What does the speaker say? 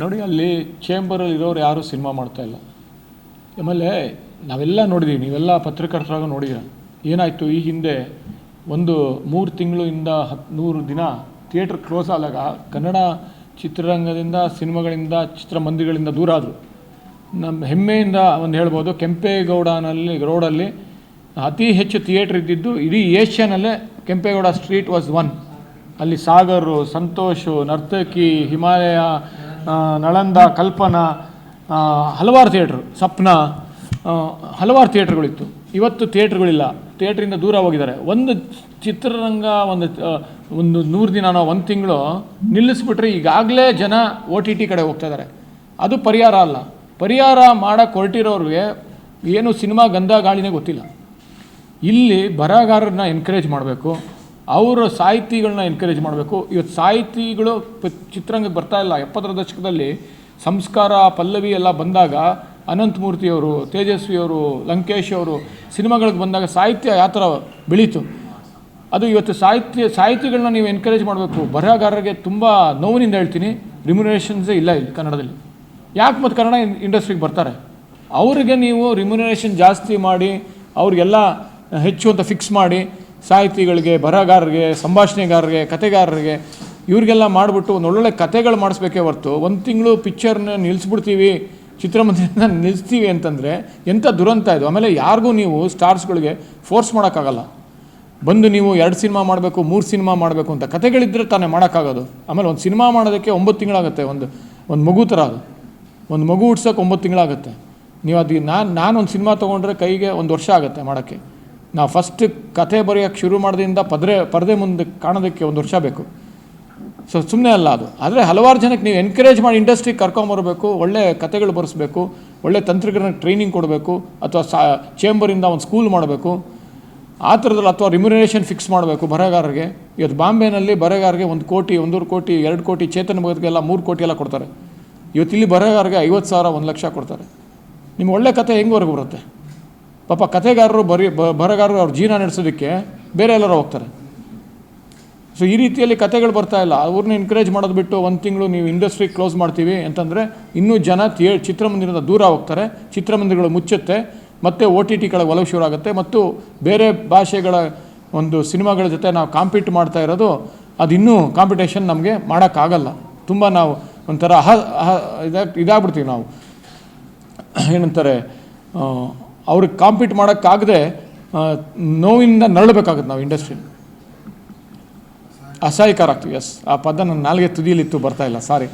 ನೋಡಿ ಅಲ್ಲಿ ಚೇಂಬರಲ್ಲಿ ಇರೋರು ಯಾರೂ ಸಿನಿಮಾ ಮಾಡ್ತಾ ಇಲ್ಲ. ಆಮೇಲೆ ನಾವೆಲ್ಲ ನೋಡಿದ್ದೀವಿ ನೀವೆಲ್ಲ ಪತ್ರಕರ್ತರಾಗ ನೋಡಿದ್ದೀರ ಏನಾಯಿತು ಈ ಹಿಂದೆ ಒಂದು ಮೂರು ತಿಂಗಳಿಂದ ಹತ್ತು ನೂರು ದಿನ ಥಿಯೇಟ್ರ್ ಕ್ಲೋಸ್ ಆದಾಗ ಕನ್ನಡ ಚಿತ್ರರಂಗದಿಂದ ಸಿನಿಮಾಗಳಿಂದ ಚಿತ್ರಮಂದಿರಗಳಿಂದ ದೂರ ಆದರು. ನಮ್ಮ ಹೆಮ್ಮೆಯಿಂದ ಒಂದು ಹೇಳ್ಬೋದು, ಕೆಂಪೇಗೌಡನಲ್ಲಿ, ರೋಡಲ್ಲಿ ಅತಿ ಹೆಚ್ಚು ಥಿಯೇಟ್ರ್ ಇದ್ದಿದ್ದು ಇಡೀ ಏಷ್ಯಾನಲ್ಲೇ ಕೆಂಪೇಗೌಡ ಸ್ಟ್ರೀಟ್ ವಾಸ್ ಒನ್ ಅಲ್ಲಿ ಸಾಗರು, ಸಂತೋಷು, ನರ್ತಕಿ, ಹಿಮಾಲಯ ನಳಂದ, ಕಲ್ಪನಾ ಹಲವಾರು ಥಿಯೇಟ್ರು ಸಪ್ನ ಹಲವಾರು ಥಿಯೇಟ್ರ್ಗಳಿತ್ತು. ಇವತ್ತು ಥಿಯೇಟ್ರ್ಗಳಿಲ್ಲ. ಥಿಯೇಟ್ರಿಂದ ದೂರ ಹೋಗಿದ್ದಾರೆ. ಒಂದು ಚಿತ್ರರಂಗ ಒಂದು ಒಂದು ನೂರು ದಿನನೋ ಒಂದು ತಿಂಗಳು ನಿಲ್ಲಿಸ್ಬಿಟ್ರೆ ಈಗಾಗಲೇ ಜನ ಒ ಟಿ ಟಿ ಕಡೆ ಹೋಗ್ತಾ ಇದ್ದಾರೆ. ಅದು ಪರಿಹಾರ ಅಲ್ಲ. ಪರಿಹಾರ ಮಾಡಕ್ಕೆ ಹೊರಟಿರೋರಿಗೆ ಏನು ಸಿನಿಮಾ ಗಂಧ ಗಾಳಿನೇ ಗೊತ್ತಿಲ್ಲ. ಇಲ್ಲಿ ಬರಹಗಾರರನ್ನ ಎನ್ಕರೇಜ್ ಮಾಡಬೇಕು. ಅವರ ಸಾಹಿತಿಗಳನ್ನ ಎನ್ಕರೇಜ್ ಮಾಡಬೇಕು. ಇವತ್ತು ಸಾಹಿತಿಗಳು ಚಿತ್ರರಂಗಕ್ಕೆ ಬರ್ತಾ ಇಲ್ಲ. ಎಪ್ಪತ್ತರ ದಶಕದಲ್ಲಿ ಸಂಸ್ಕಾರ, ಪಲ್ಲವಿ ಎಲ್ಲ ಬಂದಾಗ ಅನಂತಮೂರ್ತಿಯವರು ತೇಜಸ್ವಿಯವರು ಲಂಕೇಶ್ ಅವರು ಸಿನಿಮಾಗಳಿಗೆ ಬಂದಾಗ ಸಾಹಿತ್ಯ ಯಾವ ಥರ ಬೆಳೀತು? ಅದು ಇವತ್ತು ಸಾಹಿತ್ಯ, ಸಾಹಿತಿಗಳನ್ನ ನೀವು ಎನ್ಕರೇಜ್ ಮಾಡಬೇಕು. ಬರಹಗಾರರಿಗೆ ತುಂಬ ನೋವಿನಿಂದ ಹೇಳ್ತೀನಿ. ರಿಮ್ಯುನರೇಷನ್ಸೇ ಇಲ್ಲ ಇಲ್ಲಿ ಕನ್ನಡದಲ್ಲಿ. ಯಾಕೆ ಮತ್ತು ಕನ್ನಡ ಇಂಡಸ್ಟ್ರಿಗೆ ಬರ್ತಾರೆ? ಅವರಿಗೆ ನೀವು ರಿಮ್ಯುನರೇಷನ್ ಜಾಸ್ತಿ ಮಾಡಿ, ಅವ್ರಿಗೆಲ್ಲ ಹೆಚ್ಚು ಅಂತ ಫಿಕ್ಸ್ ಮಾಡಿ ಸಾಹಿತಿಗಳಿಗೆ, ಬರಹಗಾರರಿಗೆ, ಸಂಭಾಷಣೆಗಾರರಿಗೆ ಕತೆಗಾರರಿಗೆ ಇವ್ರಿಗೆಲ್ಲ ಮಾಡಿಬಿಟ್ಟು ಒಂದು ಒಳ್ಳೊಳ್ಳೆ ಕತೆಗಳು ಮಾಡಿಸ್ಬೇಕೇ ಹೊರ್ತು ಒಂದು ತಿಂಗಳು ಪಿಕ್ಚರ್ನ ನಿಲ್ಲಿಸ್ಬಿಡ್ತೀವಿ ಚಿತ್ರಮಂದಿರನ ನಿಲ್ಲಿಸ್ತೀವಿ ಅಂತಂದರೆ ಎಂಥ ದುರಂತ ಇದು? ಆಮೇಲೆ ಯಾರಿಗೂ ನೀವು ಸ್ಟಾರ್ಸ್ಗಳಿಗೆ ಫೋರ್ಸ್ ಮಾಡೋಕ್ಕಾಗಲ್ಲ. ಬಂದು ನೀವು ಎರಡು ಸಿನಿಮಾ ಮಾಡಬೇಕು, ಮೂರು ಸಿನಿಮಾ ಮಾಡಬೇಕು ಅಂತ ಕತೆಗಳಿದ್ದರೆ ತಾನೇ ಮಾಡೋಕ್ಕಾಗೋದು. ಆಮೇಲೆ ಒಂದು ಸಿನಿಮಾ ಮಾಡೋದಕ್ಕೆ ಒಂಬತ್ತು ತಿಂಗಳಾಗುತ್ತೆ, ಒಂದು ಒಂದು ಮಗು ಥರ ಅದು. ಒಂದು ಮಗು ಹುಡ್ಸೋಕೆ ಒಂಬತ್ತು ತಿಂಗಳಾಗುತ್ತೆ. ನೀವು ಅದು ನಾನು ಒಂದು ಸಿನಿಮಾ ತೊಗೊಂಡ್ರೆ ಕೈಗೆ ಒಂದು ವರ್ಷ ಆಗುತ್ತೆ ಮಾಡೋಕ್ಕೆ. ನಾವು ಫಸ್ಟ್ ಕತೆ ಬರೆಯೋಕ್ಕೆ ಶುರು ಮಾಡೋದ್ರಿಂದ ಪದ್ರೆ, ಪರದೆ ಮುಂದೆ ಕಾಣೋದಕ್ಕೆ ಒಂದು ವರ್ಷ ಬೇಕು. ಸೊ ಸುಮ್ಮನೆ ಅಲ್ಲ ಅದು. ಆದರೆ ಹಲವಾರು ಜನಕ್ಕೆ ನೀವು ಎನ್ಕರೇಜ್ ಮಾಡಿ ಇಂಡಸ್ಟ್ರಿಗೆ ಕರ್ಕೊಂಬರಬೇಕು ಒಳ್ಳೆ ಕತೆಗಳು ಬರೆಸ್ಬೇಕು, ಒಳ್ಳೆ ತಂತ್ರಜ್ಞರಿಗೆ ಟ್ರೈನಿಂಗ್ ಕೊಡಬೇಕು, ಅಥವಾ ಸಾ ಚೇಂಬರಿಂದ ಒಂದು ಸ್ಕೂಲ್ ಮಾಡಬೇಕು, ಆ ಥರದಲ್ಲಿ ಅಥವಾ ರಿಮ್ಯುನರೇಷನ್ ಫಿಕ್ಸ್ ಮಾಡಬೇಕು ಬರಹಗಾರರಿಗೆ. ಇವತ್ತು ಬಾಂಬೆನಲ್ಲಿ ಬರಹಗಾರರಿಗೆ ಒಂದು ಕೋಟಿ ಒಂದೂರು ಕೋಟಿ, ಎರಡು ಕೋಟಿ ಚೇತನ ಭಗತ್ಗೆಲ್ಲ ಮೂರು ಕೋಟಿ ಎಲ್ಲ ಕೊಡ್ತಾರೆ. ಇವತ್ತು ಇಲ್ಲಿ ಬರಹಗಾರರಿಗೆ ಐವತ್ತು ಸಾವಿರ, ಒಂದು ಲಕ್ಷ ಕೊಡ್ತಾರೆ. ನಿಮ್ಮ ಒಳ್ಳೆ ಕತೆ ಹೆಂಗ್ವರೆಗೂ ಬರುತ್ತೆ? ಪಾಪ ಕಥೆಗಾರರು ಬರೀ ಬರಗಾರರು ಅವ್ರ ಜೀವನ ನಡೆಸೋದಕ್ಕೆ ಬೇರೆ ಎಲ್ಲರೂ ಹೋಗ್ತಾರೆ. ಸೊ ಈ ರೀತಿಯಲ್ಲಿ ಕಥೆಗಳು ಬರ್ತಾ ಇಲ್ಲ. ಅವ್ರನ್ನ ಎನ್ಕರೇಜ್ ಮಾಡೋದು ಬಿಟ್ಟು ಒಂದು ತಿಂಗಳು ನೀವು ಇಂಡಸ್ಟ್ರಿ ಕ್ಲೋಸ್ ಮಾಡ್ತೀವಿ ಅಂತಂದರೆ ಇನ್ನೂ ಜನ ಥಿಯೇ ಚಿತ್ರಮಂದಿರದ ದೂರ ಹೋಗ್ತಾರೆ. ಚಿತ್ರಮಂದಿರಗಳು ಮುಚ್ಚುತ್ತೆ. ಮತ್ತು ಓ ಟಿ ಟಿ ಕೆಳಗೆ ಒಲವು ಶುರುವಾಗುತ್ತೆ ಮತ್ತು ಬೇರೆ ಭಾಷೆಗಳ ಒಂದು ಸಿನಿಮಾಗಳ ಜೊತೆ ನಾವು ಕಾಂಪೀಟ್ ಮಾಡ್ತಾ ಇರೋದು, ಅದು ಇನ್ನೂ ಕಾಂಪಿಟೇಷನ್ ನಮಗೆ ಮಾಡೋಕ್ಕಾಗಲ್ಲ. ತುಂಬ ನಾವು ಒಂಥರ ಅಹ ಅಹ ಇದಾಗ ಇದಾಗ್ಬಿಡ್ತೀವಿ ನಾವು. ಏನಂತಾರೆ ಅವ್ರಿಗೆ ಕಾಂಪೀಟ್ ಮಾಡೋಕ್ಕಾಗದೆ ನೋವಿನಿಂದ ನರಳಬೇಕಾಗುತ್ತೆ ನಾವು ಇಂಡಸ್ಟ್ರಿ ಅಸಹ್ಯಕಾರ ಆಗ್ತೀವಿ ಎಸ್ ಆ ಪದ ನನ್ನ ನಾಲ್ಗೆ ತುದಿಯಲ್ಲಿತ್ತು ಇಲ್ಲ ಸಾರಿ